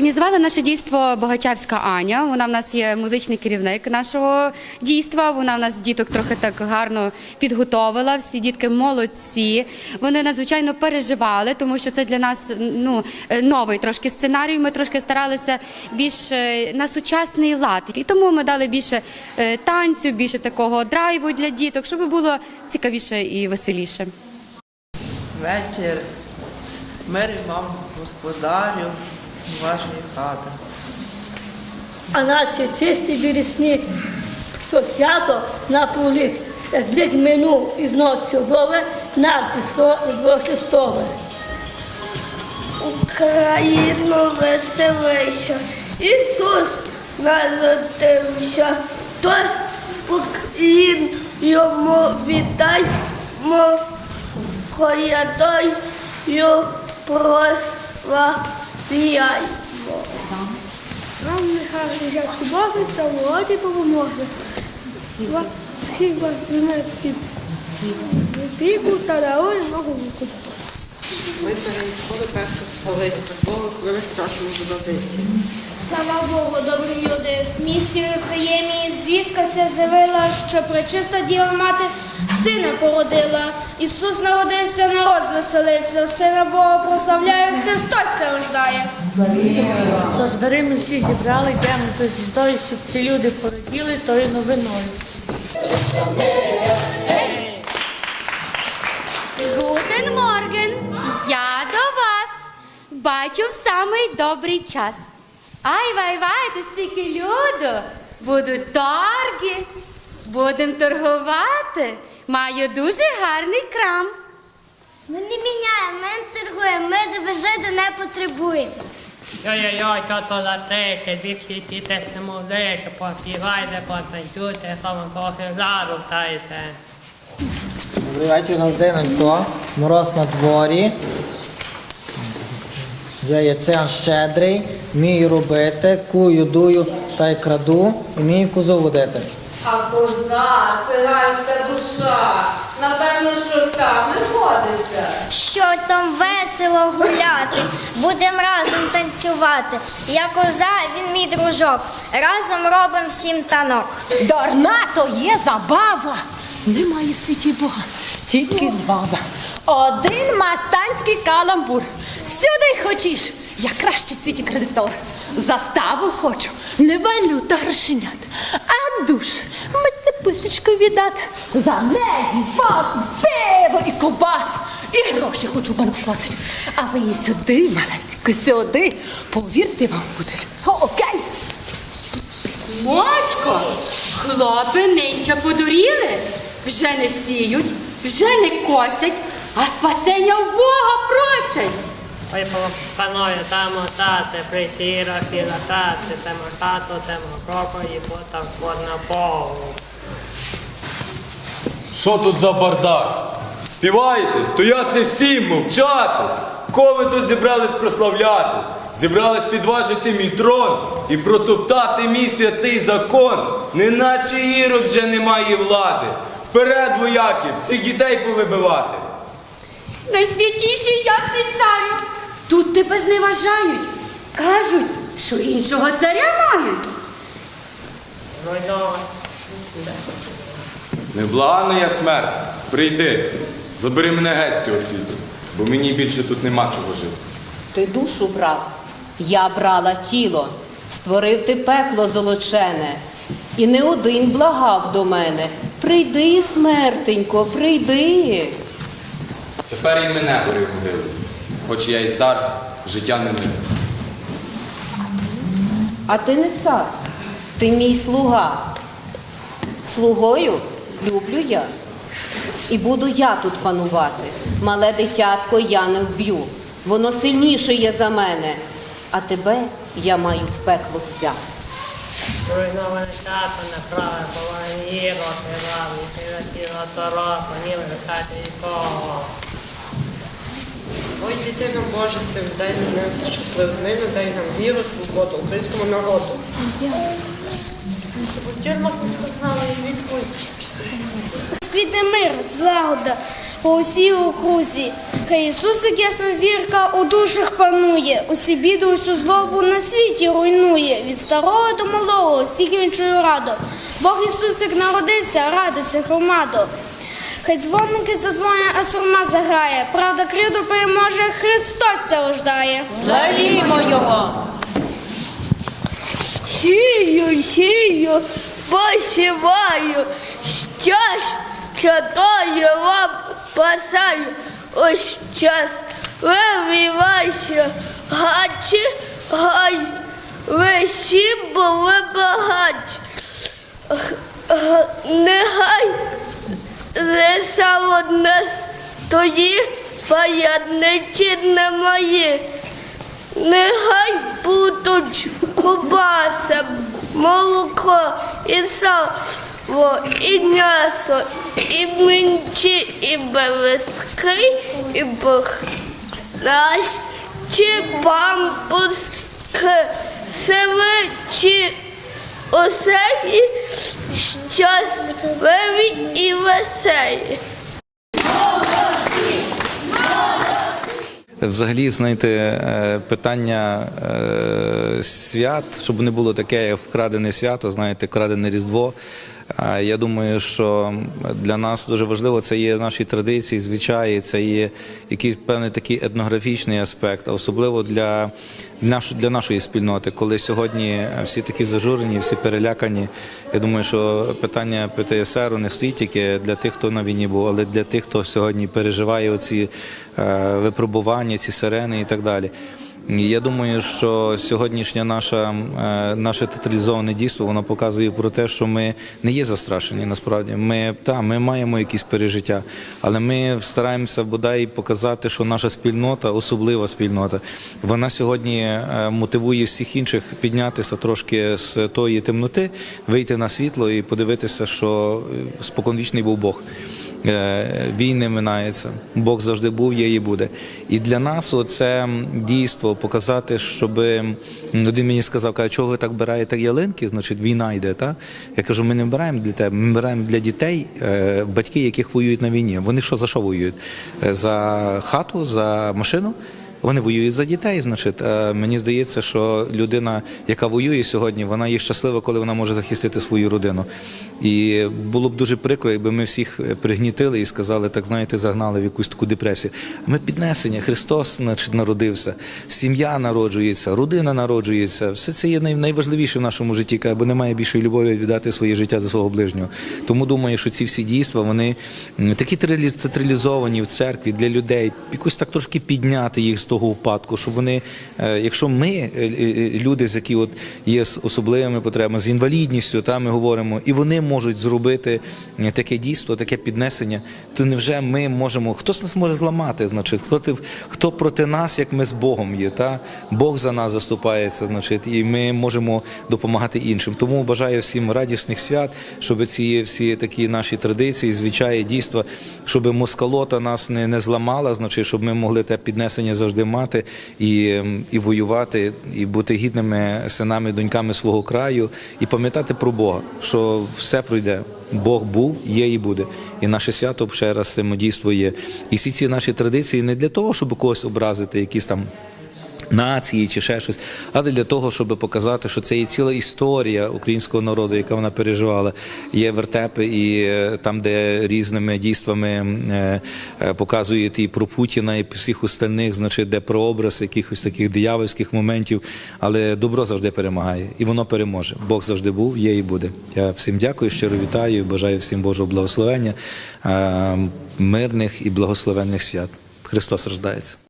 Організувала наше дійство Богачавська Аня. Вона в нас є музичний керівник нашого дійства. Вона в нас діток трохи так гарно підготовила. Всі дітки молодці. Вони надзвичайно переживали, тому що це для нас ну е, новий трошки сценарій. Ми трошки старалися більш е, на сучасний лад. І тому ми дали більше е, танцю, більше такого драйву для діток, щоб було цікавіше і веселіше. Вечір. Мир вам, господарю, вашої хати. А наче чисті білі сніг, що свято на поліг, як лік минув із ночі дове, натиско Христове. Україну веселися, Ісус народився, тож поклін йому віддаймо, колядою прославляймо. Нам нехай як Боже, ця володі допоможе. Всіх під піку та дарує много віку. Ми зараз першу столицю, Богу, коли страшно задовиці. Слава Богу, добрі люди. В місті Єфраємі звістка ся з'явила, що пречиста Діва Мати сина породила. Ісус народився, народ звеселився, сина Бога прославляє, Христос се рождає. Тож дари ми всі зібрали, йдемо за звіздою, щоб ці люди пораділи тою новиною. Гутен Морген, я до вас. Бачу в самий добрий час. Ай вай вай, тут стільки люду. Будуть торги, будемо торгувати. Маю дуже гарний крам. Ми не міняємо, ми не торгуємо, ми тебе жити не потребуємо. Йой-йой, що то за трики, бігті діти смолики, поспівайте, потанцюйте, саме трохи зарухайте. Добрий вечір, Газдиненько. Мороз на дворі. Я яцян щедрий, вмію робити, кую, дую та й краду, і вмію козу водити. А коза, це циганська душа, напевно, що там не ходиться. Що там весело гуляти, будемо разом танцювати. Я коза, він мій дружок. Разом робимо всім танок. Дарна то є забава. Немає світі Бога, тільки баба. Один мастанський каламбур. Сюди хочеш, я кращий в світі кредитор. Заставу хочу, не валю та грошенят, а душ мити пусточку віддати. За неї воду, пиво і кобас. І гроші хочу банк класить. А ви її сюди, малесенько, сюди. Повірте, вам буде все окей. Мошко, хлопи нинче подуріли, вже не сіють, вже не косять, а спасення в Бога просять. Ой, панове, там отати, прийти рахи латати, темо хату, темо кроко і потам под на полу. Що тут за бардак? Співайте, стояти всім, мовчати. Кого ви тут зібрались прославляти? Зібрались підважити мій трон і протоптати мій святий закон, неначе ірод вже немає влади. Вперед, вояки, всіх дітей повибивати. Найсвятіший ясний царю, тут тебе зневажають. Кажуть, що іншого царя мають. Неблагана я смерть, прийди, забери мене геть з цього світу, бо мені більше тут нема чого жити. Ти душу брав, я брала тіло, створив ти пекло золочене. І не один благав до мене. Прийди, смертенько, прийди. Тепер і мене бери в могилу, хоч я і цар, життя не миле. А ти не цар, ти мій слуга. Слугою люблю я. І буду я тут панувати. Мале дитятко я не вб'ю. Воно сильніше є за мене. А тебе я маю в пекло взяти. Руйноване тато направе, повинні роки равні, сила дорога, ні вихати нікого. Ой, дитино Боже, цей день нас щасливий день, дай нам віру, свободу українському народу. Сквітне мир, злагода, по усій окрузі. Хай Ісусик ясна зірка у душах панує, усі біди, усю злобу на світі руйнує. Від старого до малого, стільки він чую радо. Бог Ісусик народився, радуйся, громадо. Хай дзвоники задзвонять, а сурма заграє. Правда, кривду переможе, Христос це рождає. Славімо його! Сію, сію, посіваю, щас, чатаю вам пасаю, ось час вивівайся, гачі, гай, ви всі були багаті. Г- г- Лиса одне стої, паядниці немає. Нехай будуть кубаса, молоко і сало, і м'ясо, і мінчі, і белиски, і бахнащі пампуски, сивичі осені, щасливі і веселі. Взагалі, знаєте, е, питання е, свят, щоб не було таке, вкрадене свято, знаєте, вкрадене Різдво. Я думаю, що для нас дуже важливо це є наші традиції, звичаї, це є якийсь певний такий етнографічний аспект, а особливо для, для нашої спільноти, коли сьогодні всі такі зажурені, всі перелякані. Я думаю, що питання ПТСР не стоїть тільки для тих, хто на війні був, але для тих, хто сьогодні переживає оці е, випробування, ці сирени і так далі. Я думаю, що сьогоднішнє наше, е, наше тоталізоване дійство воно показує про те, що ми не є застрашені. Насправді, ми та ми маємо якісь пережиття, але ми стараємося бодай показати, що наша спільнота, особлива спільнота, вона сьогодні е, мотивує всіх інших піднятися трошки з тої темноти, вийти на світло і подивитися, що е, споконвічний був Бог. Е, Війни минаються, Бог завжди був, є і буде. І для нас це дійство показати, щоб один мені сказав, каже, чого ви так бираєте ялинки? Значить, війна йде. Та? Я кажу, ми не вбираємо для тебе, ми вбираємо для дітей, е, батьки, яких воюють на війні. Вони що за що воюють? Е, За хату, за машину. Вони воюють за дітей. Значить, Е, мені здається, що людина, яка воює сьогодні, вона є щаслива, коли вона може захистити свою родину. І було б дуже прикро, якби ми всіх пригнітили і сказали, так знаєте, загнали в якусь таку депресію. А ми піднесення, Христос значить, народився, сім'я народжується, родина народжується. Все це є найважливіше в нашому житті, бо немає більшої любові віддати своє життя за свого ближнього. Тому думаю, що ці всі дійства вони такі театралізовані в церкві для людей, якось так трошки підняти їх того упадку, щоб вони, е, якщо ми, е, е, люди, з які от є з особливими потребами, з інвалідністю, та ми говоримо, і вони можуть зробити таке дійство, таке піднесення, то невже ми можемо, хтось нас може зламати, значить, хто ти, хто проти нас, як ми з Богом є, та Бог за нас заступається, значить, і ми можемо допомагати іншим. Тому бажаю всім радісних свят, щоб ці всі такі наші традиції, звичаї, дійства, щоб москалота нас не, не зламала, значить, щоб ми могли те піднесення завжди мати і, ем, і воювати, і бути гідними синами, доньками свого краю, і пам'ятати про Бога, що все пройде. Бог був, є і буде. І наше свято ще раз самодійство є. І всі ці наші традиції не для того, щоб когось образити, якісь там нації чи ще щось, але для того, щоб показати, що це є ціла історія українського народу, яка вона переживала. Є вертепи, і е, там, де різними дійствами е, е, показують і про Путіна, і всіх остальних, значить, де прообраз якихось таких диявольських моментів. Але добро завжди перемагає, і воно переможе. Бог завжди був, є і буде. Я всім дякую, щиро вітаю, бажаю всім Божого благословення, мирних і благословенних свят. Христос рождається.